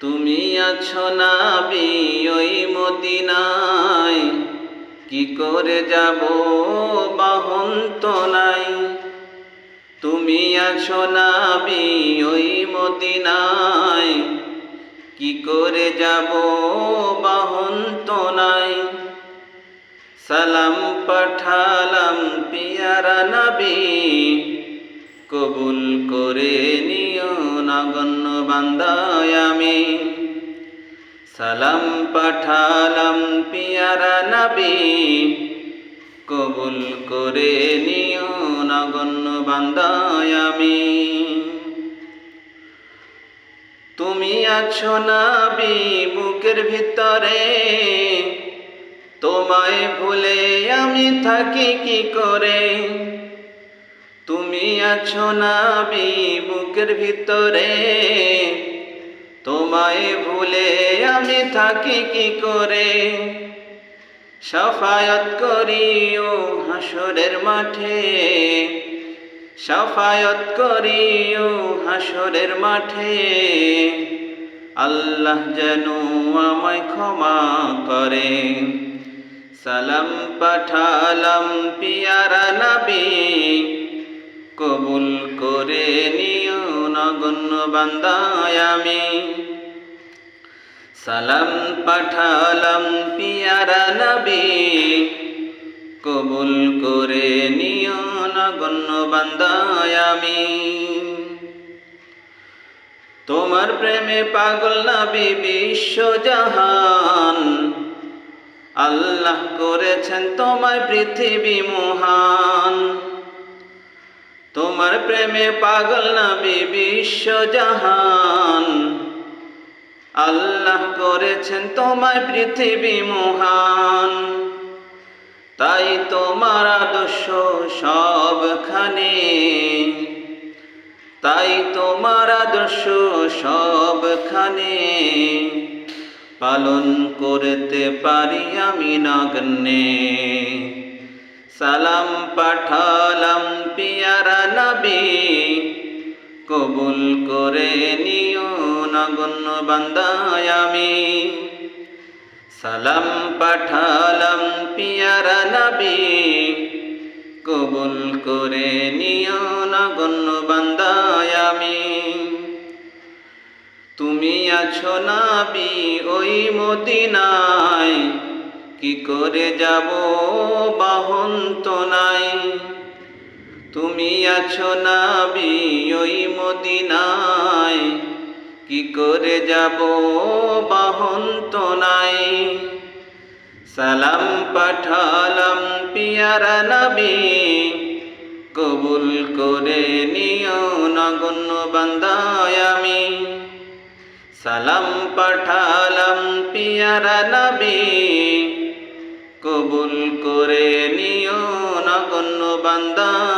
তুমি আছো নাবি ওই মদিনায়। কি করে যাব বাহন নাই। তুমি আছো নাবি ওই মদিনায়। কি করে যাব বাহন নাই। সালাম পাঠালাম পিয়ারা নবী। নগণ্য বান্দায় সালাম পাঠালাম পিয়ারা নবী। কবুল করে নিও নগণ্য বান্দায় আমি। তুমি আছো নাবি বুকের ভিতরে। তোমায় ভুলে আমি থাকি কি করে? তুমি আছো নাবি বুকের ভিতরে। তোমায় ভুলে আমি থাকি কি করে? সাফায়াত করিও হাসরের মাঠে। সাফায়াত করিও হাসরের মাঠে। আল্লাহ যেন আমায় ক্ষমা করে সালাম পাঠালাম পিয়ারা নবী। নগণ্য বান্দায় আমি। সালাম পাঠালাম পিয়ারা নবী। কবুল করে নিও নগণ্য বান্দায় আমি। তোমার প্রেমে পাগল নবী বিশ্বজাহান আল্লাহ করেছেন তোমায় পৃথিবী মহান। তোমার প্রেমে পাগল নবী বিশ্বজাহান। আল্লাহ করেছেন তোমায় পৃথিবী মহান। তাই তোমার আদর্শ সবখানে। তাই তোমার আদর্শ সবখানে। পালন করতে পারি আমি নগ্নে। সালাম পাঠালাম পিয়ারা নবী। কবুল করে নিও নগণ্য বান্দায় আমি। সালাম পাঠালাম পিয়ারা নবী। কবুল করে নিও নগণ্য বান্দায় আমি। তুমি আছো নাবি ওই মদিনায়। কি করে যাব? বাহন তো নাই। তুমি আছো নাবি ওই মদিনায়। কি করে যাব? বাহন তো নাই। সালাম পাঠালাম পিয়ারা নবী। কবুল করে নিও নগণ্য বান্দায় আমি। সালাম পাঠালাম পিয়ারা নবী। কবুল করে নিও নগণ্য বান্দায় আমি